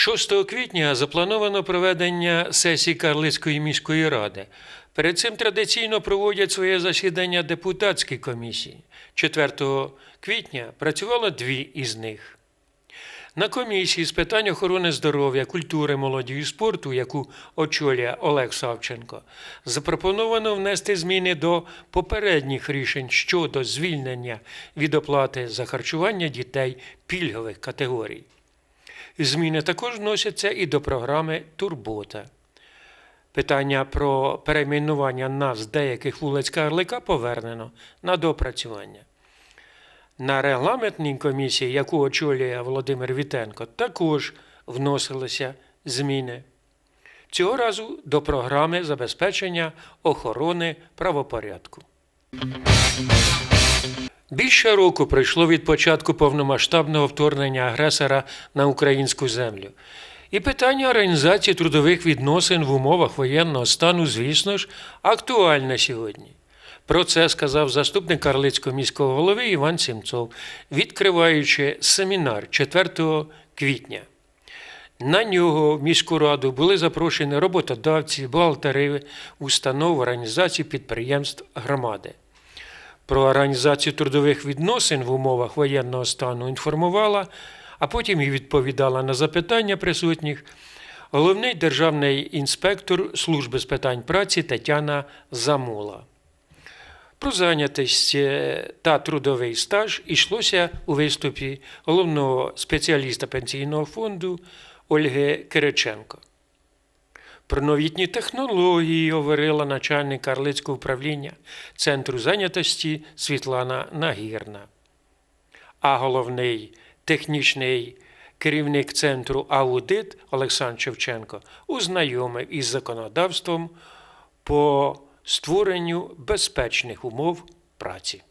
6 квітня заплановано проведення сесії Карлицької міської ради. Перед цим традиційно проводять своє засідання депутатські комісії. 4 квітня працювало дві із них. На комісії з питань охорони здоров'я, культури, молоді і спорту, яку очолює Олег Савченко, запропоновано внести зміни до попередніх рішень щодо звільнення від оплати за харчування дітей пільгових категорій. Зміни також вносяться і до програми Турбота. Питання про перейменування назв деяких вулиць Карлика повернено на допрацювання. На регламентній комісії, яку очолює Володимир Вітенко, також вносилися зміни. Цього разу до програми забезпечення охорони правопорядку. Більше року пройшло від початку повномасштабного вторгнення агресора на українську землю. І питання організації трудових відносин в умовах воєнного стану, звісно ж, актуальне сьогодні. Про це сказав заступник Карлицького міського голови Іван Сімцов, відкриваючи семінар 4 квітня. На нього в міську раду були запрошені роботодавці, бухгалтери, установ, організацій, підприємств громади. Про організацію трудових відносин в умовах воєнного стану інформувала, а потім і відповідала на запитання присутніх головний державний інспектор Служби з питань праці Тетяна Замула. Про зайнятість е, та трудовий стаж йшлося у виступі головного спеціаліста пенсійного фонду Ольги Кириченко. Про новітні технології говорила начальник Карлицького управління Центру зайнятості Світлана Нагірна. А головний технічний керівник центру аудит Олександр Шевченко ознайомив із законодавством по створенню безпечних умов праці.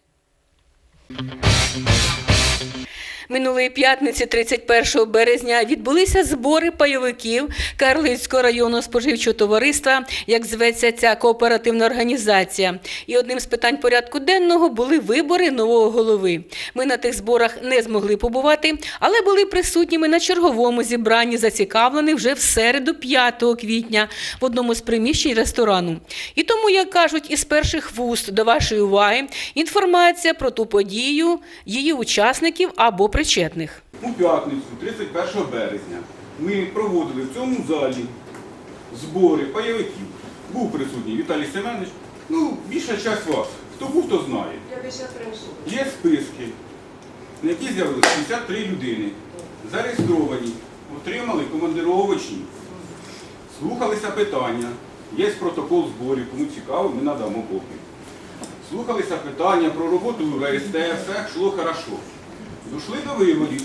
Минулої п'ятниці, 31 березня, відбулися збори пайовиків Карлицького районного споживчого товариства, як зветься ця кооперативна організація. І одним з питань порядку денного були вибори нового голови. Ми на тих зборах не змогли побувати, але були присутніми на черговому зібранні, зацікавлених вже в середу, 5 квітня, в одному з приміщень ресторану. І тому, як кажуть, із перших вуст до вашої уваги інформація про ту подію, її учасників або причетних. У п'ятницю, 31 березня, ми проводили в цьому залі збори пайовиків. Був присутній Віталій Семенович. Ну, більша часть вас. Хто був, хто знає. Є списки, на які з'явилися 53 людини, зареєстровані, отримали командировочні, слухалися питання. Є протокол зборів, кому цікаво, ми надамо копію. Слухалися питання про роботу в РСТ, все йшло хорошо. Дійшли до виборів.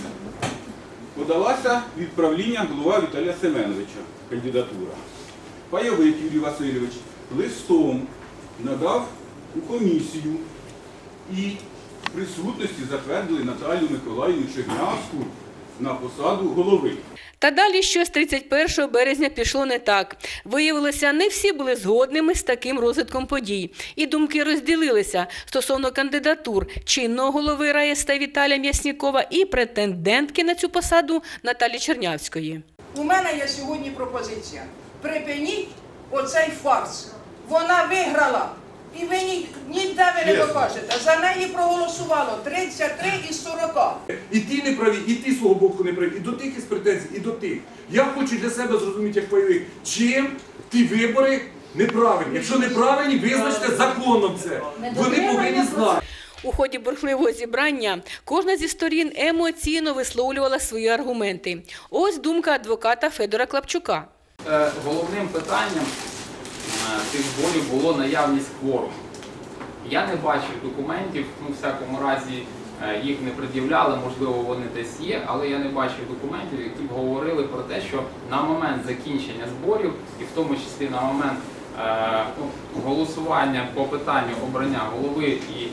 Подалася від правління голова Віталія Семеновича кандидатура. Пайовик Юрій Васильович листом надав у комісію і в присутності затвердили Наталію Миколаївну Чернявську на посаду голови. Та далі щось 31 березня пішло не так. Виявилося, не всі були згодними з таким розвитком подій. І думки розділилися стосовно кандидатур чинного голови РАЕСТ Віталія М'яснікова і претендентки на цю посаду Наталі Чернявської. У мене є сьогодні пропозиція. Припиніть оцей фарс. Вона виграла. І ви ні, ніде ви не докажете. За неї проголосувало 33 із 40. І ті не праві, і ті свого боку не праві, і до тих із претензій, і до тих. Я хочу для себе зрозуміти, як пайовик, чим ті вибори неправильні. Якщо неправильні, визначте законом це. Вони повинні знати. У ході бурхливого зібрання кожна зі сторін емоційно висловлювала свої аргументи. Ось думка адвоката Федора Клапчука. Е, Головним питанням е, цих зборів було наявність кворуму. Я не бачив документів, ну, в всякому разі е, їх не пред'являли, можливо, вони десь є, але я не бачив документів, які б говорили про те, що на момент закінчення зборів, і в тому числі на момент е, ну, голосування по питанню обрання голови і е,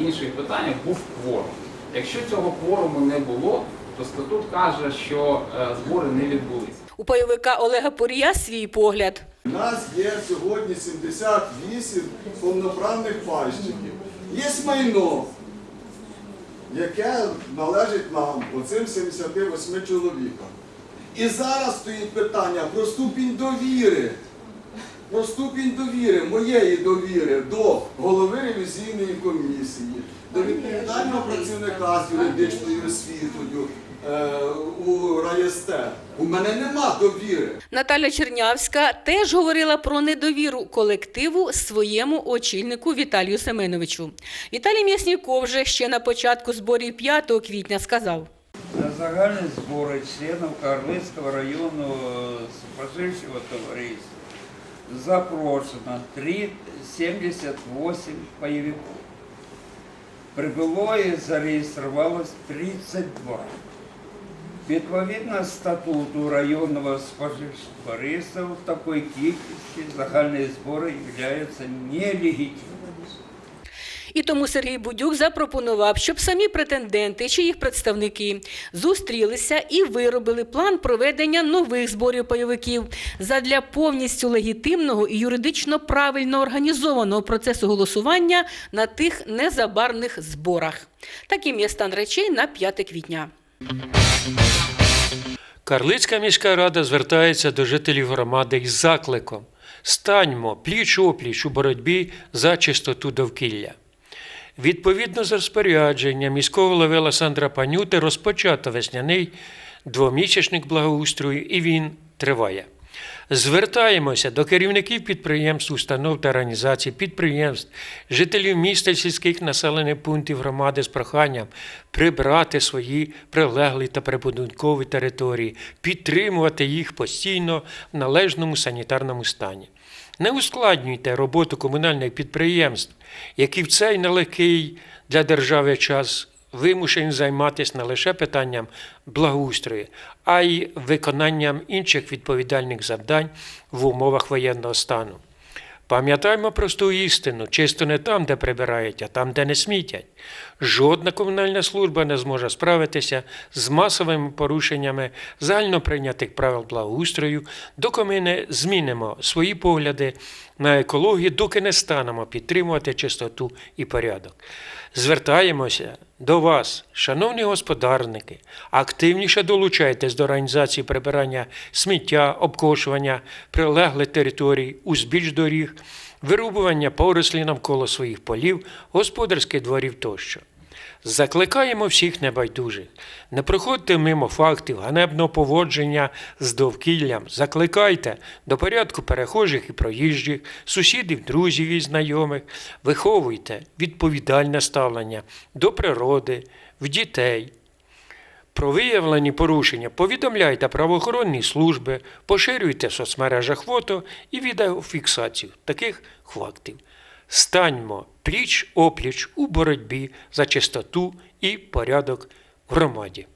інших питаннях був кворум. Якщо цього кворуму не було, то статут каже, що е, збори не відбулися. У пайовика Олега Порія свій погляд. У нас є сьогодні 78 повноправних пайщиків. Є майно, яке належить нам, оцим 78 чоловікам. І зараз стоїть питання про ступінь довіри. Про ступінь довіри, моєї довіри до голови ревізійної комісії, до відповідального працівника з юридичною освітою у райестер. У мене нема довіри. Наталя Чернявська теж говорила про недовіру колективу своєму очільнику Віталію Семеновичу. Віталій М'ясніков вже ще на початку зборів 5 квітня сказав. На загальні збори членів Карлицького району споживчого товариства запрошено 378 бойовиків. Прибуло і зареєструвалось 32. Відповідно статуту районного споживчого товариства в такій кількості загальні збори являються нелегітимними. І тому Сергій Будюк запропонував, щоб самі претенденти чи їх представники зустрілися і виробили план проведення нових зборів пайовиків задля повністю легітимного і юридично правильно організованого процесу голосування на тих незабарних зборах. Таким є стан речей на 5 квітня. Карлицька міська рада звертається до жителів громади із закликом: станьмо пліч опліч у боротьбі за чистоту довкілля. Відповідно з розпорядження міського голови Олександра Панюти розпочато весняний двомісячник благоустрою, і він триває. Звертаємося до керівників підприємств, установ та організацій, підприємств, жителів міста сільських населених пунктів громади з проханням прибрати свої прилеглі та прибудинкові території, підтримувати їх постійно в належному санітарному стані. Не ускладнюйте роботу комунальних підприємств, які в цей нелегкий для держави час вимушені займатися не лише питанням благоустрою, а й виконанням інших відповідальних завдань в умовах воєнного стану. Пам'ятаймо просту істину: чисто не там, де прибирають, а там, де не смітять. Жодна комунальна служба не зможе справитися з масовими порушеннями загальноприйнятих правил благоустрою, доки ми не змінимо свої погляди на екологію, доки не станемо підтримувати чистоту і порядок. Звертаємося до вас, шановні господарники, активніше долучайтесь до організації прибирання сміття, обкошування прилеглих територій, узбіч доріг, вирубування порослі навколо своїх полів, господарських дворів тощо. Закликаємо всіх небайдужих. Не проходьте мимо фактів ганебного поводження з довкіллям. Закликайте до порядку перехожих і проїжджих, сусідів, друзів і знайомих. Виховуйте відповідальне ставлення до природи, в дітей. Про виявлені порушення повідомляйте правоохоронні служби, поширюйте в соцмережах фото і відеофіксацію таких фактів. Станьмо пліч опліч у боротьбі за чистоту і порядок громаді.